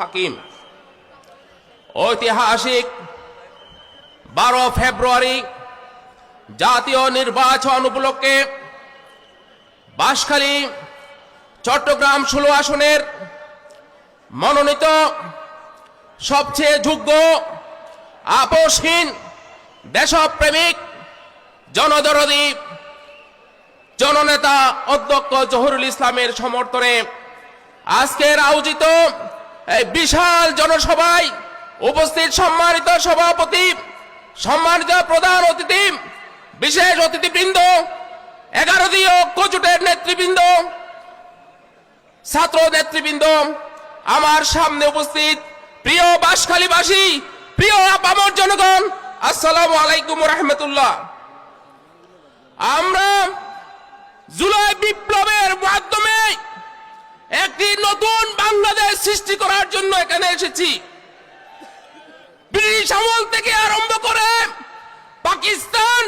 হাকিম। ঐতিহাসিক বারো ফেব্রুয়ারি জাতীয় নির্বাচন উপলক্ষে বাঁশখালী, চট্টগ্রাম ষোলো আসনের মনোনীত সবচেয়ে যোগ্য, আপোষহীন দেশপ্রেমিক জনদরদী জননেতা অধ্যক্ষ জহুরুল ইসলামের সমর্থনে আজকের আয়োজিত এই বিশাল জনসভায় উপস্থিত সম্মানিত সভাপতি, সম্মানিত প্রধান অতিথি, বিশেষ অতিথিবৃন্দ এগারো দিয়ে ঐক্যজোটের নেতৃবৃন্দ, ছাত্র নেতৃবৃন্দ, আমার সামনে উপস্থিত প্রিয় বাসখালীবাসী, প্রিয় আপামর জনগণ, আসসালামু আলাইকুম রহমতুল্লাহ। আমরা জুলাই বিপ্লবের মাধ্যমে একটি নতুন বাংলাদেশ সৃষ্টি করার জন্য এখানে এসেছি। ব্রিটিশ আমল থেকে আরম্ভ করে পাকিস্তান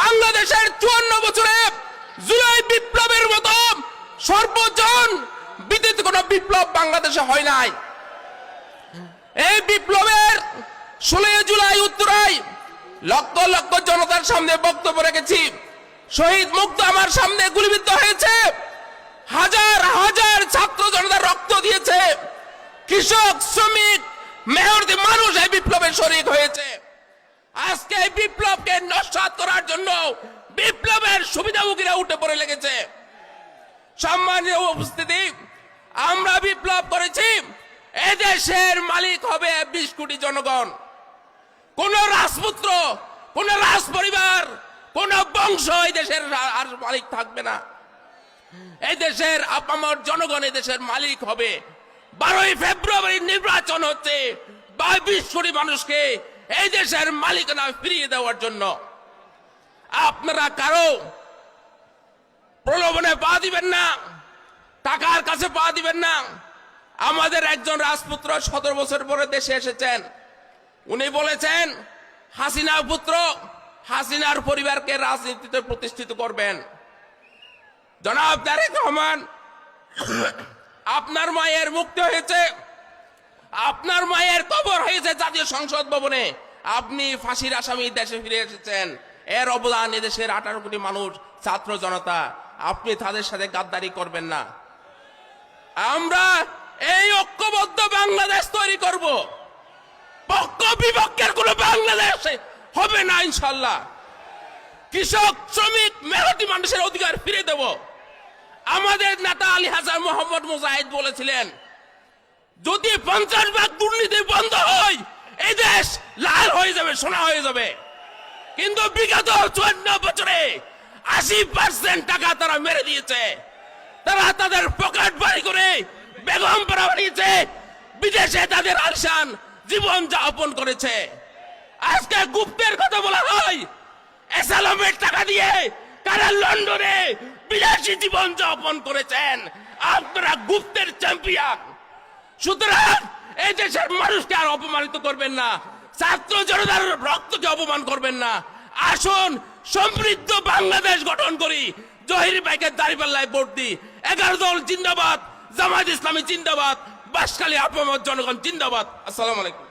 বাংলাদেশের চুয়ান্ন বছরে জুলাই বিপ্লবের মতো সর্বজন বিদ্যুৎ কোন বিপ্লব বাংলাদেশে হয় নাই। এই বিপ্লবের ষোলোই জুলাই উত্তরায় লক্ষ লক্ষ জনতার সামনে বক্তব্য রেখেছি। শহীদ মুক্ত আমার সামনে গুলিবিদ্ধ হয়েছে। হাজার হাজার ছাত্র জনতা রক্ত দিয়েছে। কৃষক, শ্রমিক, মেহনতি মানুষ এই বিপ্লবের শরিক হয়েছে। আজকে এই বিপ্লবকে নস্বাত করার জন্য বিপ্লবের সুবিধাভোগীরা উঠে পড়ে লেগেছে। সম্মানীয় উপস্থিতি, আমরা বিপ্লব করেছি। এদেশের মালিক হবে বিশ কোটি জনগণ। কোন রাজপুত্র, কোন রাজ পরিবার কোন বংশ এই দেশের আর মালিক থাকবে না। এই দেশের আপামর জনগণ এই দেশের মালিক হবে। বারোই ফেব্রুয়ারি নির্বাচন হচ্ছে। বাইশ কোটি মানুষকে এই দেশের মালিকানা ফিরিয়ে দেওয়ার জন্য। আপনারা কারও প্রলোভনে পা দিবেন না, টাকার কাছে পা দিবেন না। আমাদের একজন রাজপুত্র সতেরো বছর পরে দেশে এসেছেন। উনি বলেছেন হাসিনা পুত্র হাসিনার পরিবারকে রাজনীতিতে প্রতিষ্ঠিত করবেন। জনাব তারেক রহমান, আপনার মায়ের মুক্তি হয়েছে, আপনার মায়ের কবর হয়েছে জাতীয় সংসদ ভবনে। আপনি ফাঁসির আসামি দেশে ফিরে এসেছেন। এর অবদান এদেশের আঠারো কোটি মানুষ, ছাত্র জনতা, আপনি তাদের সাথে গাদ্দারি করবেন না। আমরা এই ঐক্যবদ্ধ বাংলাদেশ তৈরি করব। পক্ষ বিপক্ষের কোন বাংলাদেশ হবে না ইনশাল্লাহ কৃষক, শ্রমিক, মেহনতি মানুষের অধিকার ফিরে দেব। আমাদের নেতা আলী হাসান মোহাম্মদ মুজাহিদ বলেছিলেন, যদি পঞ্চাশ ভাগ দুর্নীতি বন্ধ হয়, এই দেশ লাল হয়ে যাবে, সোনা হয়ে যাবে। কিন্তু বিগত চুয়ান্ন বছরে আশি পার্সেন্ট টাকা তারা মেরে দিয়েছে। তারা তাদের পকেট বাড়ি করে বেগম পাড়া বানিয়েছে। বিদেশে তাদের আলসান জীবন যাপন করেছে। আজকে গুপ্তের কথা বলা হয়। এসালামের টাকা দিয়ে কারা লন্ডনে বিদেশি জীবন যাপন করেছেন? আপনারা গুপ্তের চ্যাম্পিয়ন সুতরাং এই দেশের মানুষকে আর অপমানিত করবেন না। ছাত্র জনতার রক্তকে অপমান করবেন না। আসুন, সমৃদ্ধ বাংলাদেশ গঠন করি। জহির ভাইকে দাঁড়িপাল্লায় ভোট দিই। এগারো দল জিন্দাবাদ জামাত ইসলামী জিন্দাবাদ বাসকালী আপমত জনগণ জিন্দাবাদ। আসসালামু আলাইকুম।